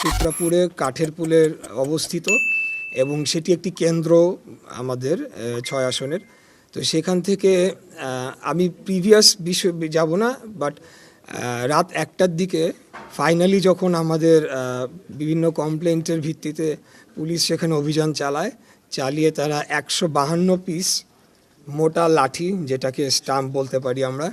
সূত্রাপুরে কাঠের পুলের অবস্থিত এবং সেটি একটি কেন্দ্র আমাদের ছয় আসনের। তো সেখান থেকে আমি প্রিভিয়াস বিষয় যাব না, বাট রাত একটার দিকে ফাইনালি যখন আমাদের বিভিন্ন কমপ্লেন্টের ভিত্তিতে পুলিশ সেখানে অভিযান চালায়, চালিয়ে তারা একশো বাহান্ন পিস মোটা লাঠি, যেটাকে স্টাম্প বলতে পারি আমরা,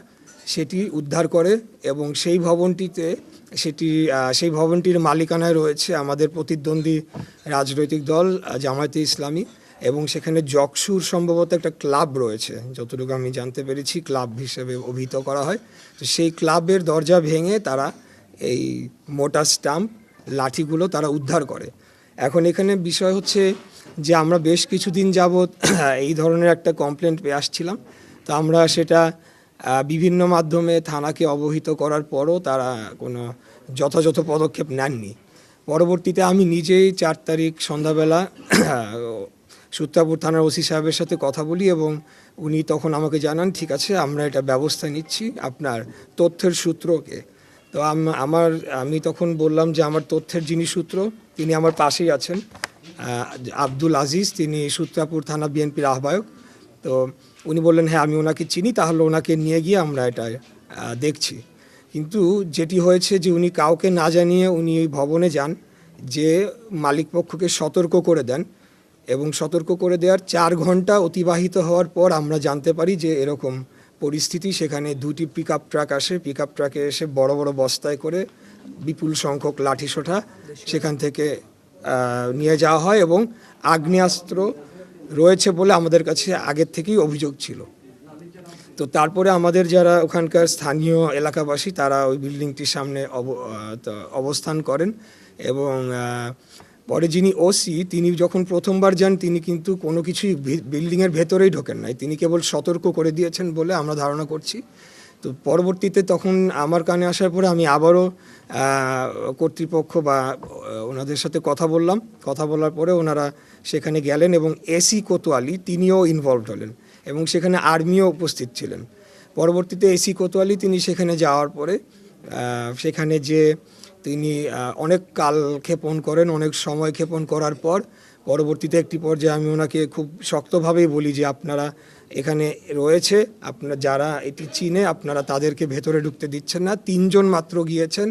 সেটি উদ্ধার করে এবং সেই ভবনটিতে সেটি সেই ভবনটির মালিকানায় রয়েছে আমাদের প্রতিদ্বন্দ্বী রাজনৈতিক দল জামায়াতে ইসলামী এবং সেখানে জকসুর সম্ভবত একটা ক্লাব রয়েছে। যতটুকু আমি জানতে পেরেছি, ক্লাব হিসেবে অভিহিত করা হয়। তো সেই ক্লাবের দরজা ভেঙে তারা এই মোটা স্টাম্প, লাঠিগুলো তারা উদ্ধার করে। এখন এখানে বিষয় হচ্ছে যে আমরা বেশ কিছুদিন যাবৎ এই ধরনের একটা কমপ্লেন পেয়ে আসছিলাম। তো আমরা সেটা বিভিন্ন মাধ্যমে থানাকে অবহিত করার পরও তারা কোনো যথাযথ পদক্ষেপ নেননি। পরবর্তীতে আমি নিজেই চার তারিখ সন্ধ্যাবেলা সূত্রাপুর থানার ওসি সাহেবের সাথে কথা বলি এবং উনি তখন আমাকে জানান, ঠিক আছে, আমরা এটা ব্যবস্থা নিচ্ছি আপনার তথ্যের সূত্রকে। তো আমার, আমি তখন বললাম যে আমার তথ্যের যিনি সূত্র, তিনি আমার পাশেই আছেন আব্দুল আজিজ, তিনি সূত্রাপুর থানা বিএনপির আহ্বায়ক। তো উনি বললেন হ্যাঁ আমি ওনাকে চিনি, তাহলে ওনাকে নিয়ে গিয়ে আমরা এটা দেখছি। কিন্তু যেটি হয়েছে যে উনি কাউকে না জানিয়ে উনি ওই ভবনে যান, যে মালিকপক্ষকে সতর্ক করে দেন এবং সতর্ক করে দেওয়ার চার ঘণ্টা অতিবাহিত হওয়ার পর আমরা জানতে পারি যে এরকম পরিস্থিতি, সেখানে দুটি পিক ট্রাক আসে। পিক ট্রাকে এসে বড় বড় বস্তায় করে বিপুল সংখ্যক লাঠি সোঠা সেখান থেকে নিয়ে যাওয়া হয় এবং আগ্নেয়াস্ত্র রয়েছে বলে আমাদের কাছে আগের থেকেই অভিযোগ ছিল। তো তারপরে আমাদের যারা ওখানকার স্থানীয় এলাকাবাসী, তারা ওই বিল্ডিংটির সামনে অব- অবস্থান করেন এবং পরে যিনি ওসি তিনি যখন প্রথমবার যান, তিনি কিন্তু কোনো কিছুই বিল্ডিংয়ের ভেতরেই ঢোকেন নাই। তিনি কেবল সতর্ক করে দিয়েছেন বলে আমরা ধারণা করছি। তো পরবর্তীতে তখন আমার কানে আসার পরে আমি আবারও কর্তৃপক্ষ বা ওনাদের সাথে কথা বললাম। কথা বলার পরে ওনারা সেখানে গেলেন এবং এসি কোতোয়ালি তিনিও ইনভলভড হলেন এবং সেখানে আর্মিও উপস্থিত ছিলেন। পরবর্তীতে এসি কোতোয়ালি তিনি সেখানে যাওয়ার পরে সেখানে যে তিনি অনেক কাল ক্ষেপণ করেন, অনেক সময় ক্ষেপণ করার পর পরবর্তীতে একটি পর্যায়ে আমি ওনাকে খুব শক্তভাবেই বলি যে আপনারা এখানে রয়েছে, আপনারা যারা এটি চিনে আপনারা তাদেরকে ভেতরে ঢুকতে দিচ্ছেন না। তিনজন মাত্র গিয়েছেন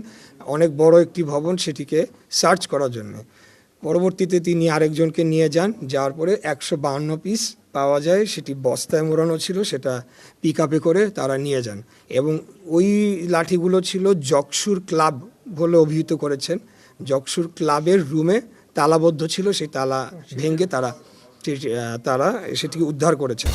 অনেক বড় একটি ভবন সেটিকে সার্চ করার জন্য। পরবর্তীতে তিনি আরেকজনকে নিয়ে যান, যাওয়ার পরে একশো বাহান্ন পিস পাওয়া যায়, সেটি বস্তায় মোড়ানো ছিল, সেটা পিক আপে করে তারা নিয়ে যান। এবং ওই লাঠিগুলো ছিল জকসুর ক্লাব বলে অভিহিত করেছেন। জকসুর ক্লাবের রুমে তালাবদ্ধ ছিল সেই তালা ভেঙে তারা তারা সেটিকে উদ্ধার করেছেন